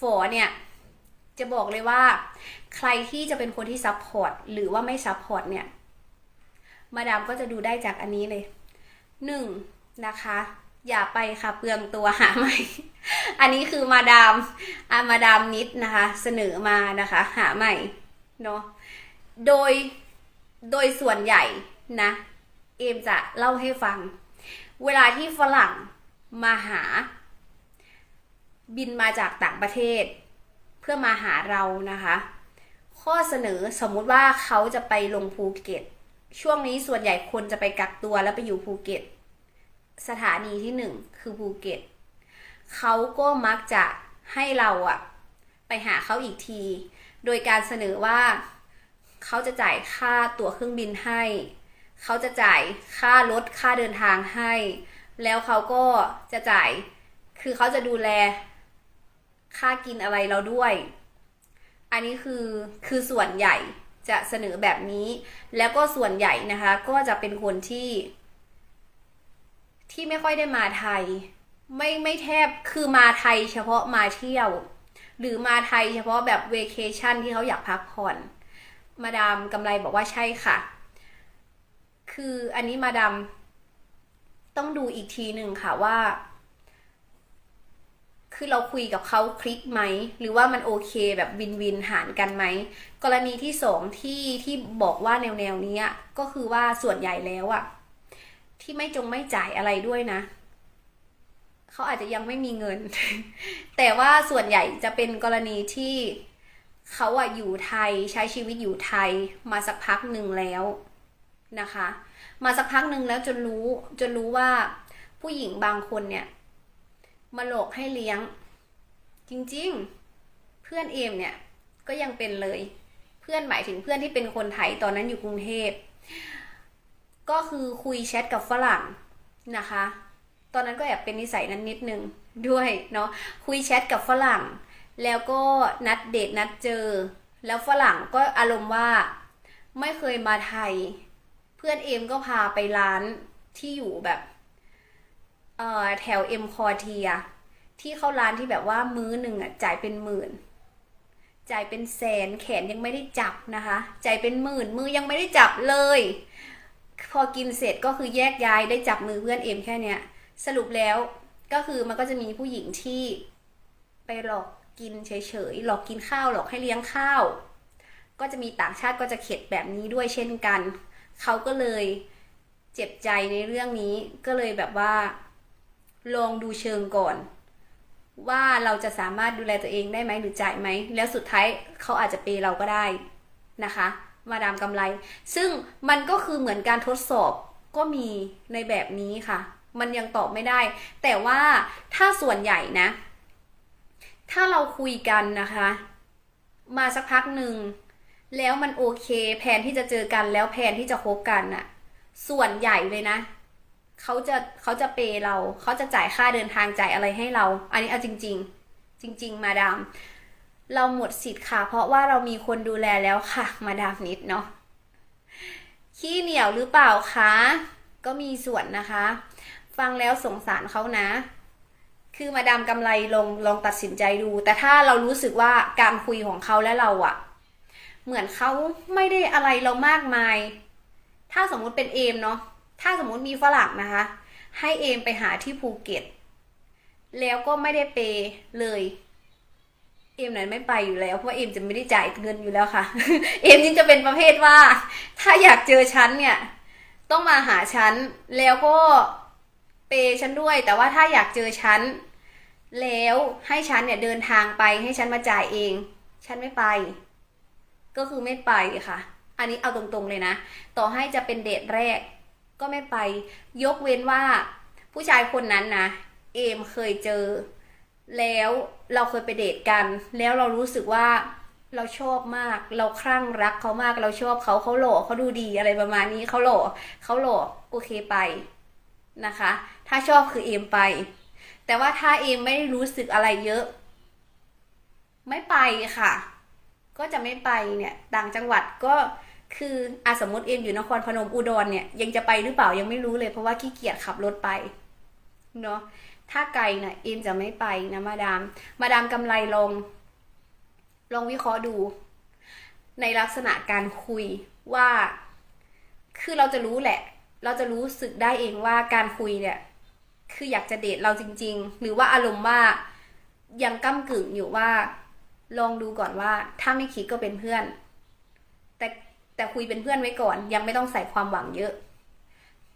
ฝอเนี่ยจะบอกเลยว่า ใครที่จะเป็นคนที่ซัพพอร์ตหรือว่าไม่ซัพพอร์ตเนี่ย มาดามก็จะดูได้จากอันนี้เลยหนึ่งนะคะ อย่าไปค่ะเปลืองตัวหาใหม่ อันนี้คือมาดามอามาดามนิดนะคะ เสนอมานะคะ หาใหม่เนาะโดยโดยส่วนใหญ่นะ เอมจะเล่าให้ฟัง เวลาที่ฝรั่งมาหา บินมาจากต่างประเทศ เพื่อมาหาเรานะคะ ข้อเสนอสมมุติว่าเขาจะไปลงภูเก็ต ช่วงนี้ส่วนใหญ่คนจะไปกักตัวแล้วไปอยู่ภูเก็ต สถานีที่หนึ่งคือภูเก็ตเขาก็มักจะให้เราอะไปหาเขาอีกที โดยการเสนอว่าเขาจะจ่ายค่าตั๋วเครื่องบินให้ เขาจะจ่ายค่ารถค่าเดินทางให้ แล้วเขาก็จะจ่าย คือเขาจะดูแล ค่ากินอะไรเราด้วย อันนี้คือคือส่วนใหญ่จะเสนอแบบนี้ แล้วก็ส่วนใหญ่นะคะ ก็จะเป็นคนที่ ที่ไม่ค่อยได้มาไทย ไม่ไม่แทบคือมาไทยเฉพาะมาเที่ยว หรือมาไทยเฉพาะแบบเวเคชั่นที่เขาอยากพักผ่อน มาดามกำไรบอกว่าใช่ค่ะ คืออันนี้มาดามต้องดูอีกทีหนึ่งค่ะว่า คือเราคุยกับเขาคลิกไหม หรือว่ามันโอเคแบบวินวินหารกันไหม กรณีที่สองที่ที่บอกว่าแนวแนวนี้ก็คือว่าส่วนใหญ่แล้วอะที่ไม่จงไม่จ่ายอะไรด้วยนะเขาอาจจะยังไม่มีเงิน แต่ว่าส่วนใหญ่จะเป็นกรณีที่เขาอะอยู่ไทยใช้ชีวิตอยู่ไทยมาสักพักหนึ่งแล้วนะคะ มาสักพักหนึ่งแล้วจนรู้จนรู้ว่าผู้หญิงบางคนเนี่ย มาหลอกให้เลี้ยง จริงๆ เพื่อนเอมเนี่ยก็ยังเป็นเลย เพื่อนหมายถึงเพื่อนที่เป็นคนไทยตอนนั้นอยู่กรุงเทพ ก็คือคุยแชทกับฝรั่งนะคะ ตอนนั้นก็แอบเป็นนิสัยนั้นนิดนึงด้วยเนาะคุยแชทกับฝรั่ง แล้วก็นัดเดทนัดเจอ แล้วฝรั่งก็อารมณ์ว่าไม่เคยมาไทย เพื่อนเอมก็พาไปร้านที่อยู่แบบ เอ่อแถวเอ็มคอเทียที่เข้าร้านที่แบบว่ามื้อหนึ่งอะจ่ายเป็นหมื่น จ่ายเป็นแสนแขนยังไม่ได้จับนะคะ จ่ายเป็นหมื่นมือยังไม่ได้จับเลย พอกินเสร็จก็คือแยกย้ายได้จับมือเพื่อนเอ็มแค่เนี้ยสรุปแล้วก็คือมันก็จะมีผู้หญิงที่ไปหลอกกินเฉยๆหลอกกินข้าวหลอกให้เลี้ยงข้าว ก็จะมีต่างชาติก็จะเข็ดแบบนี้ด้วยเช่นกัน เขาก็เลยเจ็บใจในเรื่องนี้ก็เลยแบบว่า ลองดูเชิงก่อน ว่าเราจะสามารถดูแลตัวเองได้ไหมหรือจ่ายไหม แล้วสุดท้ายเขาอาจจะเปย์เราก็ได้นะคะ มาดามกำไร ซึ่งมันก็คือเหมือนการทดสอบก็มีในแบบนี้ค่ะ มันยังตอบไม่ได้ แต่ว่าถ้าส่วนใหญ่นะ ถ้าเราคุยกันนะคะ มาสักพักหนึ่งแล้วมันโอเค แผนที่จะเจอกันแล้วแผนที่จะคบกันน่ะส่วนใหญ่เลยนะ เขาจะเขาจะเปย์เรา เขาจะจ่ายค่าเดินทางจ่ายอะไรให้เรา อันนี้เอาจริง ๆ จริง ๆ มาดาม เราหมดสิทธิ์ค่ะ เพราะว่าเรามีคนดูแลแล้วค่ะ มาดามนิดเนาะขี้เหนียวหรือเปล่าคะ ก็มีส่วนนะคะ ฟังแล้วสงสารเขานะ คือมาดามกำไรลองลองตัดสินใจดู แต่ถ้าเรารู้สึกว่าการคุยของเขาและเราอะเหมือนเขาไม่ได้อะไรเรามากมาย ถ้าสมมุติเป็นเอมเนาะ ถ้าสมมุติมีฝรั่งนะคะ ให้เอมไปหาที่ภูเก็ต แล้วก็ไม่ได้เปเลย เอมนั้นไม่ไปอยู่แล้ว เพราะเอมจะไม่ได้จ่ายเงินอยู่แล้วค่ะ เอมนี่จะเป็นประเภทว่า ถ้าอยากเจอฉันเนี่ย ต้องมาหาฉัน แล้วก็เปฉันด้วย แต่ว่าถ้าอยากเจอฉัน แล้วให้ฉันเนี่ยเดินทางไปให้ฉันมาจ่ายเอง ฉันไม่ไป ก็คือไม่ไปค่ะ อันนี้เอาตรงๆเลยนะ ต่อให้จะเป็นเดทแรก ก็ไม่ไป ยกเว้นว่าผู้ชายคนนั้นนะเอมเคยเจอ แล้วเราเคยไปเดทกัน แล้วเรารู้สึกว่าเราชอบมาก เราคลั่งรักเขามาก เราชอบเขาเขาหล่อเขาดูดีอะไรประมาณนี้เขาหล่อเขาหล่อโอเคไปนะคะ ถ้าชอบคือเอมไป แต่ว่าถ้าเอมไม่ได้รู้สึกอะไรเยอะ ไม่ไปค่ะ ก็จะไม่ไปเนี่ยต่างจังหวัดก็ คืออาสมมติเอ็มอยู่นครพนมอุดรเนี่ย ยังจะไปหรือเปล่ายังไม่รู้เลยเพราะว่าขี้เกียจขับรถไปเนาะถ้าไกลนะเอ็มจะไม่ไปนะมาดาม มาดามกำไรลองลองวิเคราะห์ดู ในลักษณะการคุยว่า คือเราจะรู้แหละ เราจะรู้สึกได้เองว่าการคุยเนี่ย คืออยากจะเดทเราจริง ๆ หรือว่าอารมณ์ว่ายังก้ากึ่งอยู่ว่า ลองดูก่อนว่า ถ้าไม่คิดก็เป็นเพื่อน แต่คุยเป็นเพื่อนไว้ก่อน ยังไม่ต้องใส่ความหวังเยอะ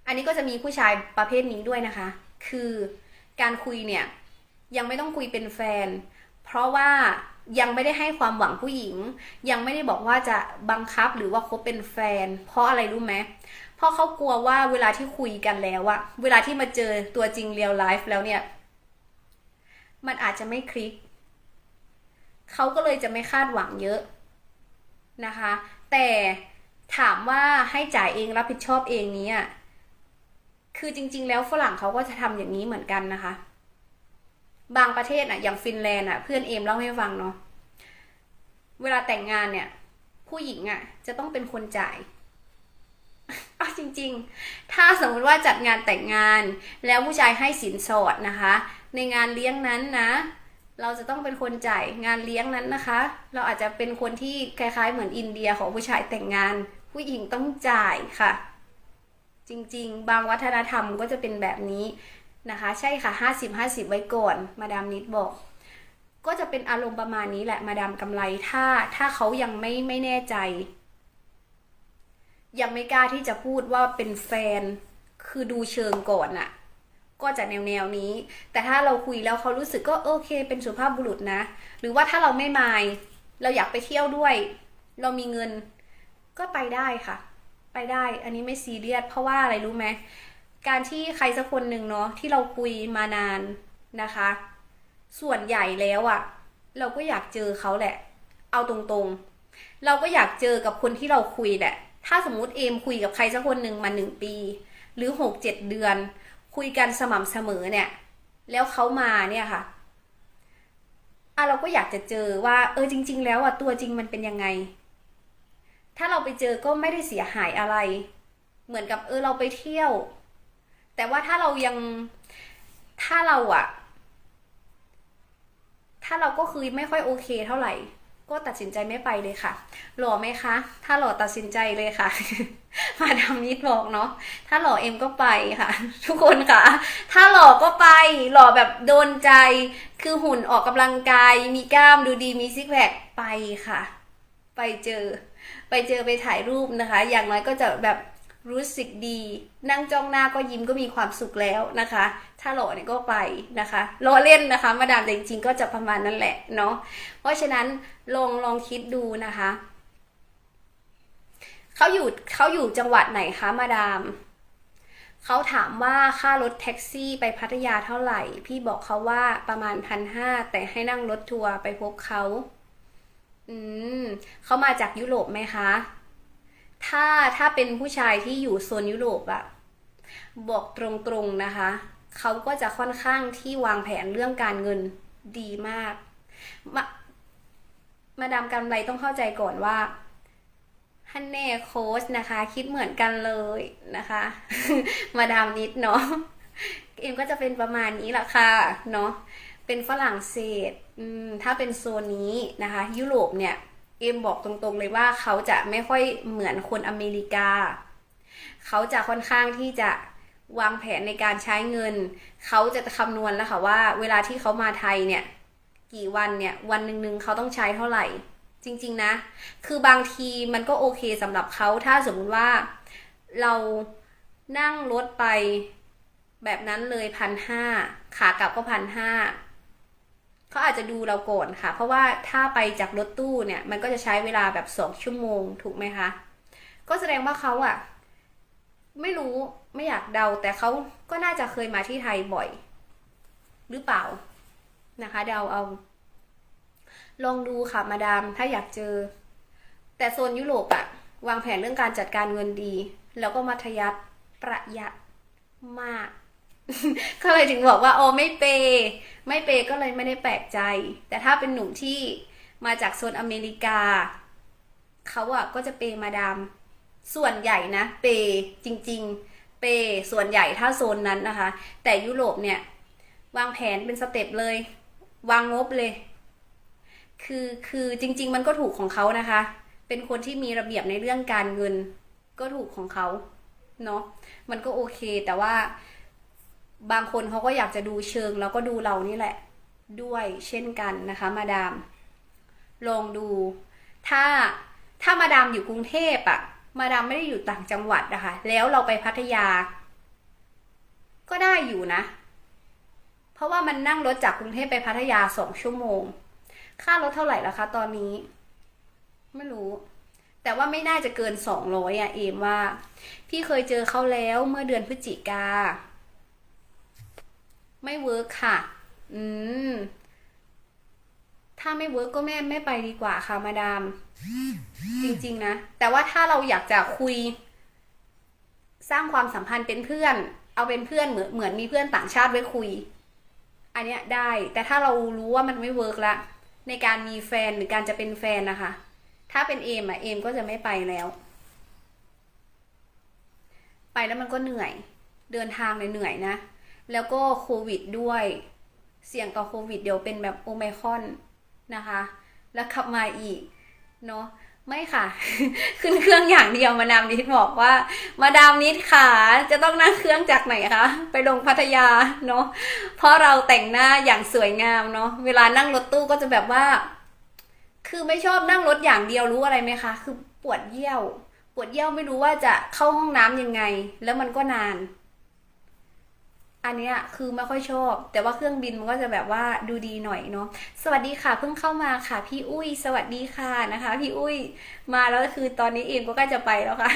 อันนี้ก็จะมีผู้ชายประเภทนี้ด้วยนะคะ คือการคุยเนี่ยยังไม่ต้องคุยเป็นแฟน เพราะว่ายังไม่ได้ให้ความหวังผู้หญิง ยังไม่ได้บอกว่าจะบังคับหรือว่าคบเป็นแฟน เพราะอะไรรู้ไหมเพราะเขากลัวว่าเวลาที่คุยกันแล้วอะเวลาที่มาเจอตัวจริงเรียลไลฟ์แล้วเนี่ย มันอาจจะไม่คลิก เขาก็เลยจะไม่คาดหวังเยอะนะคะ แต่ ถามว่าให้จ่ายเองรับผิดชอบเองนี้อะคือจริง ๆ แล้วฝรั่งเขาก็จะทำอย่างนี้เหมือนกันนะคะ บางประเทศอะ อย่างฟินแลนด์อะเพื่อนเอมเล่าให้ฟังเนาะเวลาแต่งงานเนี่ย ผู้หญิงอะ จะต้องเป็นคนจ่ายเอาจริง ๆ ถ้าสมมติว่าจัดงานแต่งงาน แล้วผู้ชายให้สินสอดนะคะ ในงานเลี้ยงนั้นนะ เราจะต้องเป็นคนจ่ายงานเลี้ยงนั้นนะคะ เราอาจจะเป็นคนที่คล้ายๆ เหมือนอินเดียของผู้ชายแต่งงาน ผู้หญิงต้องจ่ายค่ะ จริงๆ บางวัฒนธรรมก็จะเป็นแบบนี้นะคะ ใช่ค่ะห้าสิบห้าสิบไว้ก่อน มาดามนิดบอก ก็จะเป็นอารมณ์ประมาณนี้แหละ มาดามกำไรถ้าถ้าเขายังไม่ไม่แน่ใจ ยังไม่กล้าที่จะพูดว่าเป็นแฟน คือดูเชิงก่อนอะก็จะแนวแนวนี้ แต่ถ้าเราคุยแล้วเขารู้สึกก็โอเค เป็นสุภาพบุรุษนะ หรือว่าถ้าเราไม่มาย เราอยากไปเที่ยวด้วย เรามีเงิน ก็ไปได้ค่ะ ไปได้ อันนี้ไม่ซีเรียสเพราะว่าอะไรรู้ไหมการที่ใครสักคนหนึ่งเนาะที่เราคุยมานานนะคะ ส่วนใหญ่แล้วอะ่ะเราก็อยากเจอเขาแหละ เอาตรงๆ เราก็อยากเจอกับคนที่เราคุยแหละ ถ้าสมมุติเอมคุยกับใครสักคนหนึ่งมาหนึ่งปี หรือหกเจ็ดเดือน คุยกันสม่ำเสมอเนี่ย แล้วเขามาเนี่ยค่ะอะเราก็อยากจะเจอว่า เออจริง ๆ แล้วอะตัวจริงมันเป็นยังไง ถ้าเราไปเจอก็ไม่ได้เสียหายอะไร เหมือนกับเออเราไปเที่ยว แต่ว่าถ้าเรายังถ้าเราอะถ้าเราก็คือไม่ค่อยโอเคเท่าไหร่ ก็ตัดสินใจไม่ไปเลยค่ะ หล่อไหมคะ ถ้าหล่อตัดสินใจเลยค่ะ มาดามนิดบอกเนาะถ้าหล่อเอ็มก็ไปค่ะ ทุกคนค่ะ ถ้าหล่อก็ไป หล่อแบบโดนใจ คือหุ่นออกกำลังกาย มีกล้ามดูดีมีซิกแพคไปค่ะ ไปเจอ ไปเจอไปถ่ายรูปนะคะ อย่างน้อยก็จะแบบรู้สึกดี นั่งจ้องหน้าก็ยิ้มก็มีความสุขแล้วนะคะ ถ้าหล่อเนี่ยก็ไปนะคะล้อเล่นนะคะ มาดามแต่จริงๆก็จะประมาณนั้นแหละเนาะเพราะฉะนั้นลองลองคิดดูนะคะเขาอยู่เขาอยู่จังหวัดไหนคะมาดามเขาถามว่าค่ารถแท็กซี่ไปพัทยาเท่าไหร่ พี่บอกเขาว่าประมาณพันห้าแต่ให้นั่งรถทัวร์ไปพบเขา อืมเขามาจากยุโรปไหมคะ ถ้าถ้าเป็นผู้ชายที่อยู่โซนยุโรปอะบอกตรงๆนะคะ เขาก็จะค่อนข้างที่วางแผนเรื่องการเงินดีมาก มามาดามกำไรต้องเข้าใจก่อนว่าฮันเน่โค้ชนะคะ คิดเหมือนกันเลยนะคะ มาดามนิดเนาะเอ็มก็จะเป็นประมาณนี้แหละค่ะเนาะเป็นฝรั่งเศส ถ้าเป็นโซนนี้นะคะ ยุโรปเนี่ยเอ็มบอกตรงๆเลยว่าเขาจะไม่ค่อยเหมือนคนอเมริกา เขาจะค่อนข้างที่จะวางแผนในการใช้เงิน เขาจะคำนวณแล้วค่ะว่า เวลาที่เขามาไทยเนี่ย กี่วันเนี่ยวันหนึ่งหนึ่งเขาต้องใช้เท่าไหร่ จริง ๆนะ คือบางทีมันก็โอเคสำหรับเขาถ้าสมมติว่าเรานั่งรถไปแบบนั้นเลยพันห้าขากลับก็พันห้า เขาอาจจะดูเราก่อนค่ะ เพราะว่าถ้าไปจากรถตู้เนี่ย มันก็จะใช้เวลาแบบสองชั่วโมงถูกไหมคะ ก็แสดงว่าเขาอะไม่รู้ไม่อยากเดา แต่เขาก็น่าจะเคยมาที่ไทยบ่อย หรือเปล่านะคะ เดาเอา ลองดูค่ะมาดามถ้าอยากเจอ แต่โซนยุโรปอะวางแผนเรื่องการจัดการเงินดี แล้วก็มัธยัติประหยัดมาก ก็เลยถึงบอกว่าโอ้ไม่เปย์ไม่เปย์ก็เลยไม่ได้แปลกใจ แต่ถ้าเป็นหนุ่มที่มาจากโซนอเมริกา เขาอะก็จะเปย์มาดาม ส่วนใหญ่นะ เปย์จริง ๆ เปย์ส่วนใหญ่ถ้าโซนนั้นนะคะ แต่ยุโรปเนี่ย วางแผนเป็นสเต็ปเลย วางงบเลย คือคือจริง ๆ มันก็ถูกของเขานะคะ เป็นคนที่มีระเบียบในเรื่องการเงิน ก็ถูกของเขาเนาะมันก็โอเคแต่ว่า บางคนเขาก็อยากจะดูเชิง แล้วก็ดูเรานี่แหละด้วยเช่นกันนะคะ มาดาม ลองดู ถ้าถ้ามาดามอยู่กรุงเทพอะมาดามไม่ได้อยู่ต่างจังหวัดนะคะ แล้วเราไปพัทยา ก็ได้อยู่นะ เพราะว่ามันนั่งรถจากกรุงเทพไปพัทยาสองชั่วโมง ค่ารถเท่าไหร่ละคะ ตอนนี้ ไม่รู้ แต่ว่าไม่น่าจะเกินสองร้อยอะเอมว่า พี่เคยเจอเขาแล้วเมื่อเดือนพฤศจิกา ไม่เวิร์กค่ะ อืม ถ้าไม่เวิร์กก็แม่ไม่ไปดีกว่าค่ะมาดาม จริง ๆ นะ แต่ว่าถ้าเราอยากจะคุย สร้างความสัมพันธ์เป็นเพื่อน เอาเป็นเพื่อนเหมือนเหมือนมีเพื่อนต่างชาติไว้คุย อันเนี้ยได้ แต่ถ้าเรารู้ว่ามันไม่เวิร์กละในการมีแฟนหรือการจะเป็นแฟนนะคะ ถ้าเป็นเอมอะเอมก็จะไม่ไปแล้ว ไปแล้วมันก็เหนื่อย เดินทางเลยเหนื่อยนะ แล้วก็โควิดด้วย เสี่ยงต่อโควิดเดี๋ยวเป็นแบบโอไมคอนนะคะ แล้วขับมาอีกเนาะไม่ค่ะ ขึ้นเครื่องอย่างเดียวมาดามนิดบอกว่า มาดามนิดค่ะจะต้องนั่งเครื่องจากไหนคะไปลงพัทยาเนาะเพราะเราแต่งหน้าอย่างสวยงามเนาะเวลานั่งรถตู้ก็จะแบบว่า คือไม่ชอบนั่งรถอย่างเดียวรู้อะไรไหมคะ คือปวดเยี่ยว ปวดเยี่ยวไม่รู้ว่าจะเข้าห้องน้ำยังไง แล้วมันก็นาน อันนี้คือไม่ค่อยชอบ แต่ว่าเครื่องบินมันก็จะแบบว่าดูดีหน่อยเนาะสวัสดีค่ะเพิ่งเข้ามาค่ะ พี่อุ้ย สวัสดีค่ะนะคะ พี่อุ้ยมาแล้วคือตอนนี้เองก็ใกล้จะไปแล้วค่ะ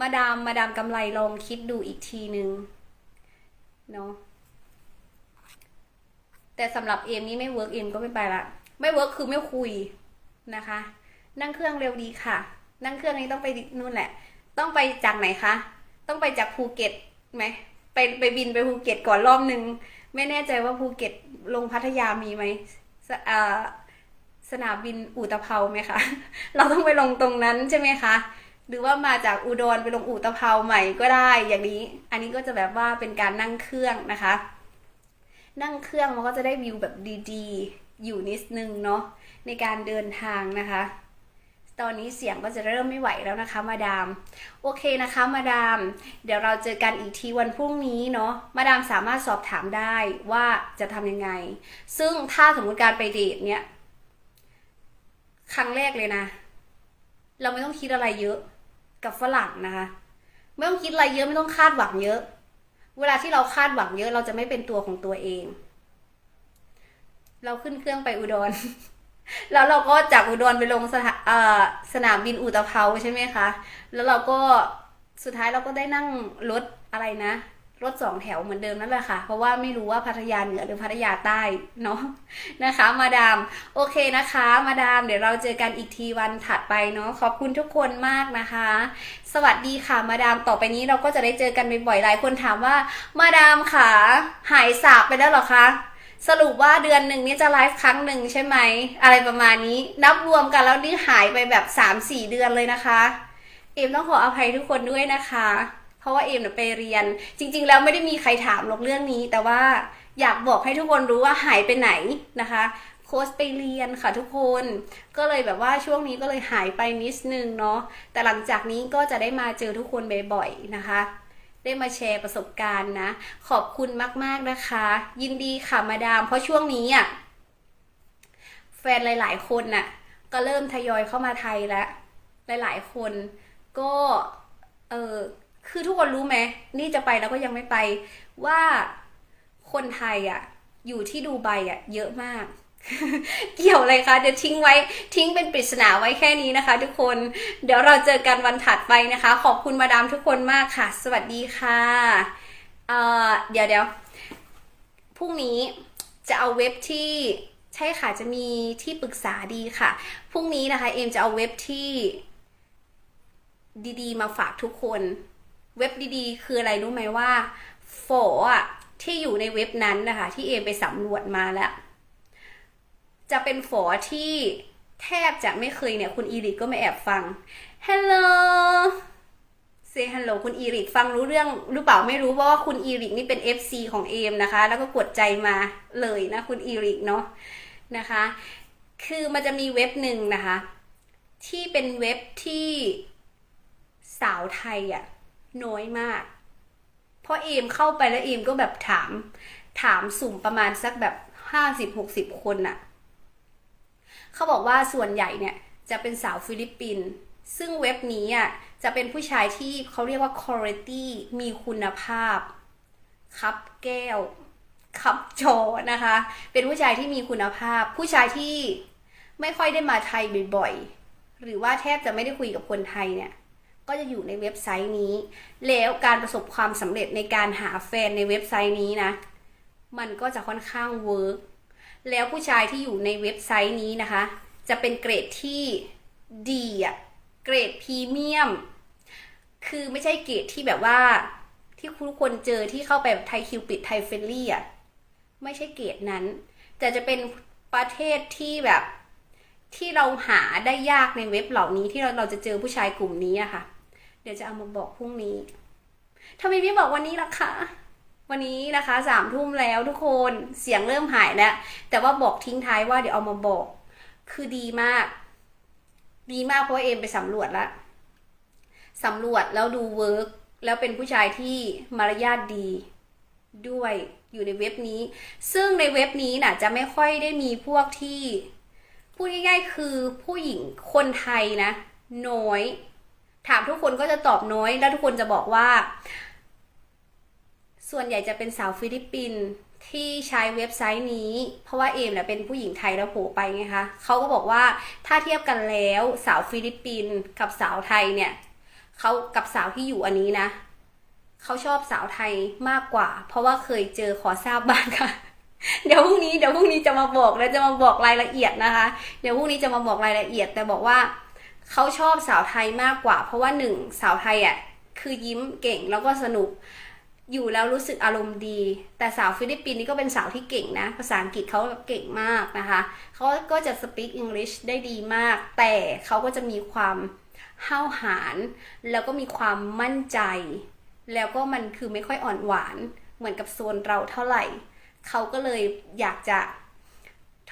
มาดามมาดามกำไรลองคิดดูอีกทีนึงเนาะแต่สำหรับเอมนี่ไม่เวิร์กเอมก็ไม่ไปละไม่เวิร์กคือไม่คุยนะคะ นั่งเครื่องเร็วดีค่ะ นั่งเครื่องนี้ต้องไปนู่นแหละ ต้องไปจากไหนคะ ต้องไปจากภูเก็ตไหมไปไปบินไปภูเก็ตก่อนรอบนึง ไม่แน่ใจว่าภูเก็ตลงพัทยามีไหมสสนามบินอู่ตะเภาไหมคะ เราต้องไปลงตรงนั้นใช่ไหมคะ หรือว่ามาจากอุดรไปลงอู่ตะเภาใหม่ก็ได้อย่างนี้ อันนี้ก็จะแบบว่าเป็นการนั่งเครื่องนะคะ นั่งเครื่องมันก็จะได้วิวแบบดีๆ อยู่นิดนึงเนาะในการเดินทางนะคะ ตอนนี้เสียงก็จะเริ่มไม่ไหวแล้วนะคะ มาดาม โอเคนะคะ มาดาม เดี๋ยวเราเจอกันอีกทีวันพรุ่งนี้เนาะ มาดามสามารถสอบถามได้ว่าจะทำยังไง ซึ่งถ้าสมมติการไปเดทเนี่ย ครั้งแรกเลยนะ เราไม่ต้องคิดอะไรเยอะกับฝรั่งนะคะ ไม่ต้องคิดอะไรเยอะไม่ต้องคาดหวังเยอะ เวลาที่เราคาดหวังเยอะ เราจะไม่เป็นตัวของตัวเอง เราขึ้นเครื่องไปอุดร แล้วเราก็จากอุดรไปลงสถาสนามบินอุตภเปาใช่ไหมคะ แล้วเราก็สุดท้ายเราก็ได้นั่งรถอะไรนะ รถสองแถวเหมือนเดิมนั่นแหละค่ะ เพราะว่าไม่รู้ว่าพัทยาเหนือหรือพัทยาใต้เนาะนะคะ มาดาม โอเคนะคะ มาดาม เดี๋ยวเราเจอกันอีกทีวันถัดไปเนาะขอบคุณทุกคนมากนะคะ สวัสดีค่ะมาดามต่อไปนี้เราก็จะได้เจอกันบ่อยๆหลายคนถามว่า มาดามค่ะหายสาบไปแล้วหรอคะ สรุปว่าเดือนหนึ่งนี่จะไลฟ์ครั้งหนึ่งใช่ไหม อะไรประมาณนี้ นับรวมกันแล้วนี่หายไปแบบ 3-4 เดือนเลยนะคะ เอมต้องขออภัยทุกคนด้วยนะคะ เพราะว่าเอมเนี่ยไปเรียน จริง ๆ แล้วไม่ได้มีใครถามหรอกเรื่องนี้ แต่ว่าอยากบอกให้ทุกคนรู้ว่าหายไปไหนนะคะ โค้ชไปเรียนค่ะทุกคน ก็เลยแบบว่าช่วงนี้ก็เลยหายไปนิดนึงเนาะ แต่หลังจากนี้ก็จะได้มาเจอทุกคนบ่อยๆนะคะ ได้มาแชร์ประสบการณ์นะ ขอบคุณมาก ๆนะคะ ยินดีค่ะมาดาม เพราะช่วงนี้อะแฟนหลาย ๆ คนน่ะ ก็เริ่มทยอยเข้ามาไทยแล้วหลาย ๆ คน ก็เออคือทุกคนรู้ไหมนี่จะไปแล้วก็ยังไม่ไปว่าคนไทยอะ อยู่ที่ดูไบอะ เยอะมาก เกี่ยวอะไรคะเดี๋ยวทิ้งไว้ทิ้งเป็นปริศนาไว้แค่นี้นะคะ ทุกคน เดี๋ยวเราเจอกันวันถัดไปนะคะ ขอบคุณมาดามทุกคนมากค่ะ สวัสดีค่ะเอ่อเดี๋ยวเดี๋ยวพรุ่งนี้จะเอาเว็บที่ใช่ค่ะจะมีที่ปรึกษาดีค่ะพรุ่งนี้นะคะเอมจะเอาเว็บที่ดีๆ มาฝากทุกคน เว็บดีๆ คืออะไรรู้ไหมว่าฝออะที่อยู่ในเว็บนั้นนะคะ ที่เอมไปสำรวจมาแล้ว จะเป็นฝอที่แทบจะไม่เคยเนี่ย คุณอีริกก็ไม่แอบฟัง ฮัลโหลเซฮัลโหลคุณอีริกฟังรู้เรื่องหรือเปล่าไม่รู้เพราะว่าคุณอีริกนี่เป็น FC ของเอมนะคะ แล้วก็กดใจมาเลยนะ คุณอีริกเนาะนะคะ คือมันจะมีเว็บหนึ่งนะคะ ที่เป็นเว็บที่สาวไทยอะ่ะน้อยมาก เพราะเอมเข้าไปแล้วเอมก็แบบถาม ถามสุ่มประมาณสักแบบห้าสิบหกสิบคนน่ะ เขาบอกว่าส่วนใหญ่เนี่ยจะเป็นสาวฟิลิปปินส์ซึ่งเว็บนี้อะจะเป็นผู้ชายที่เขาเรียกว่า quality มีคุณภาพ ครับแก้ว ครับจอนะคะ เป็นผู้ชายที่มีคุณภาพ ผู้ชายที่ไม่ค่อยได้มาไทยบ่อยๆ หรือว่าแทบจะไม่ได้คุยกับคนไทยเนี่ย ก็จะอยู่ในเว็บไซต์นี้ แล้วการประสบความสำเร็จในการหาแฟนในเว็บไซต์นี้นะ มันก็จะค่อนข้างเวิร์ก แล้วผู้ชายที่อยู่ในเว็บไซต์นี้นะคะ จะเป็นเกรดที่ดีอะเกรดพรีเมียม คือไม่ใช่เกรดที่แบบว่าที่ทุกคนเจอที่เข้าไปแบบไทยคิวปิดไทยเฟรนลี่อะไม่ใช่เกรดนั้น แต่จะเป็นประเทศที่แบบที่เราหาได้ยากในเว็บเหล่านี้ที่เราเราจะเจอผู้ชายกลุ่มนี้อะค่ะ เดี๋ยวจะเอามาบอกพรุ่งนี้ทำไมไม่บอกวันนี้ล่ะคะ วันนี้นะคะสามทุ่มแล้วทุกคนเสียงเริ่มหายแล้ว แต่ว่าบอกทิ้งท้ายว่าเดี๋ยวเอามาบอก คือดีมาก ดีมากเพราะเอมไปสำรวจแล้วสำรวจแล้วดูเวิร์กแล้วเป็นผู้ชายที่มารยาทดีด้วยอยู่ในเว็บนี้ ซึ่งในเว็บนี้น่ะจะไม่ค่อยได้มีพวกที่ พูดง่ายๆคือผู้หญิงคนไทยนะ น้อย ถามทุกคนก็จะตอบน้อย แล้วทุกคนจะบอกว่า ส่วนใหญ่จะเป็นสาวฟิลิปปินส์ที่ใช้เว็บไซต์นี้ เพราะว่าเอมเนี่ยเป็นผู้หญิงไทยแล้วโผล่ไปไงคะเขาก็บอกว่าถ้าเทียบกันแล้วสาวฟิลิปปินส์กับสาวไทยเนี่ยเขากับสาวที่อยู่อันนี้นะเขาชอบสาวไทยมากกว่า เพราะว่าเคยเจอขอทราบบ้างค่ะ เดี๋ยวพรุ่งนี้เดี๋ยวพรุ่งนี้จะมาบอกแล้วจะมาบอกรายละเอียดนะคะ เดี๋ยวพรุ่งนี้จะมาบอกรายละเอียด แต่บอกว่าเขาชอบสาวไทยมากกว่า เพราะว่าหนึ่งสาวไทยอะคือยิ้มเก่งแล้วก็สนุก อยู่แล้วรู้สึกอารมณ์ดี แต่สาวฟิลิปปินส์นี่ก็เป็นสาวที่เก่งนะ ภาษาอังกฤษเขาเก่งมากนะคะเขาก็จะ speak English ได้ดีมาก แต่เขาก็จะมีความห้าวหาญแล้วก็มีความมั่นใจ แล้วก็มันคือไม่ค่อยอ่อนหวานเหมือนกับโซนเราเท่าไหร่ เขาก็เลยอยากจะ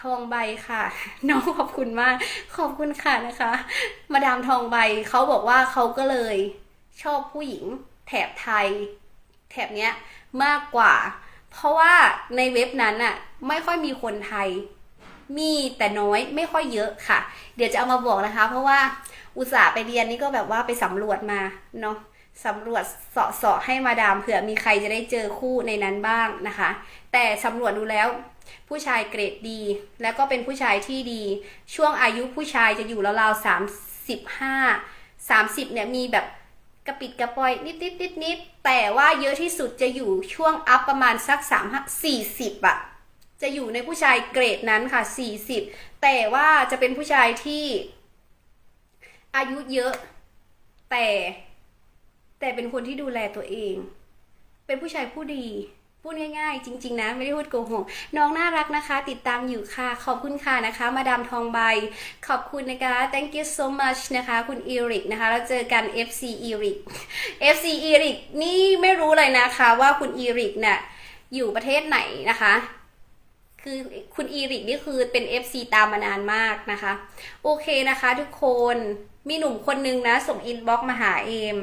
ทองใบค่ะ น้องขอบคุณมาก ขอบคุณค่ะนะคะ มาดามทองใบเขาบอกว่าเขาก็เลยชอบผู้หญิงแถบไทย แถบเนี้ยมากกว่า เพราะว่าในเว็บนั้นอะไม่ค่อยมีคนไทย มีแต่น้อยไม่ค่อยเยอะค่ะ เดี๋ยวจะเอามาบอกนะคะ เพราะว่าอุตส่าห์ไปเรียนนี่ก็แบบว่าไปสำรวจมาเนาะสำรวจเสาะเสาะให้มาดามเผื่อมีใครจะได้เจอคู่ในนั้นบ้างนะคะ แต่สำรวจดูแล้ว ผู้ชายเกรดดี แล้วก็เป็นผู้ชายที่ดี ช่วงอายุผู้ชายจะอยู่ราวๆสามสิบห้าสามสิบเนี่ยมีแบบ กระปิดกระปอยนิดนิดนิดนิดแต่ว่าเยอะที่สุดจะอยู่ช่วงอัพประมาณสักสามสี่สิบอะจะอยู่ในผู้ชายเกรดนั้นค่ะสี่สิบแต่ว่าจะเป็นผู้ชายที่อายุเยอะแต่ แต่เป็นคนที่ดูแลตัวเอง เป็นผู้ชายผู้ดี พูดง่ายๆ จริง ๆ นะ ไม่ได้พูดโกหกน้องน่ารักนะคะ ติดตามอยู่ค่ะ ขอบคุณค่ะนะคะ มาดามทองใบ ขอบคุณนะคะ thank you so much นะคะ คุณอีริกนะคะ แล้วเจอกัน FC อีริก FC อีริกนี่ไม่รู้เลยนะคะว่าคุณอีริกเนี่ยอยู่ประเทศไหนนะคะ คือคุณอีริกนี่คือเป็น FC ตามมานานมากนะคะ โอเคนะคะ ทุกคนมีหนุ่มคนนึงนะ ส่งอินบ็อกมาหาเอม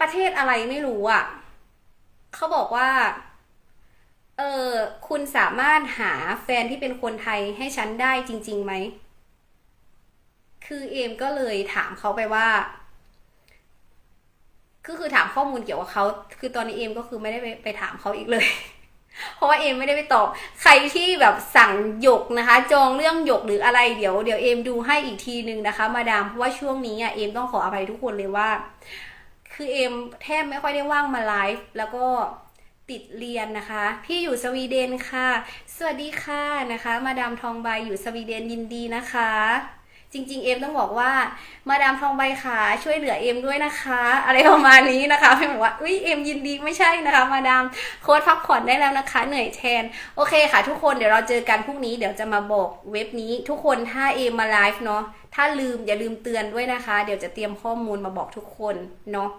ประเทศอะไรไม่รู้อะ่ะ เขาบอกว่า เออคุณสามารถหาแฟนที่เป็นคนไทยให้ฉันได้จริง ๆไหม คือเอมก็เลยถามเขาไปว่า ก็คือถามข้อมูลเกี่ยวกับเขา คือตอนนี้เอมก็คือไม่ได้ไปไปถามเขาอีกเลย เพราะว่าเอมไม่ได้ไปตอบ ใครที่แบบสั่งหยกนะคะ จองเรื่องหยกหรืออะไรเดี๋ยวเดี๋ยวเอมดูให้อีกทีนึงนะคะ มาดาม เพราะว่าช่วงนี้อะเอมต้องขออภัยทุกคนเลยว่า คือเอมแทบไม่ค่อยได้ว่างมาไลฟ์แล้วก็ติดเรียนนะคะ พี่อยู่สวีเดนค่ะ สวัสดีค่ะนะคะ มาดามทองใบอยู่สวีเดนยินดีนะคะ จริงๆ เอมต้องบอกว่า มาดามทองใบขาช่วยเหลือเอมด้วยนะคะ อะไรประมาณนี้นะคะไม่บอกว่าอุ้ยเอมยินดีไม่ใช่นะคะ มาดามโค้ดพักผ่อนได้แล้วนะคะ เหนื่อยแทน โอเคค่ะ ทุกคนเดี๋ยวเราเจอกันพรุ่งนี้เดี๋ยวจะมาบอกเว็บนี้ ทุกคนถ้าเอมมาไลฟ์เนาะถ้าลืมอย่าลืมเตือนด้วยนะคะ เดี๋ยวจะเตรียมข้อมูลมาบอกทุกคนเนาะ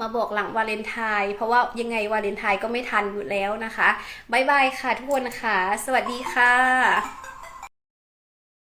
มาบอกหลังวาเลนไทน์เพราะว่ายังไงวาเลนไทน์ก็ไม่ทันอยู่แล้วนะคะบ๊ายบายค่ะทุกคนค่ะ สวัสดีค่ะ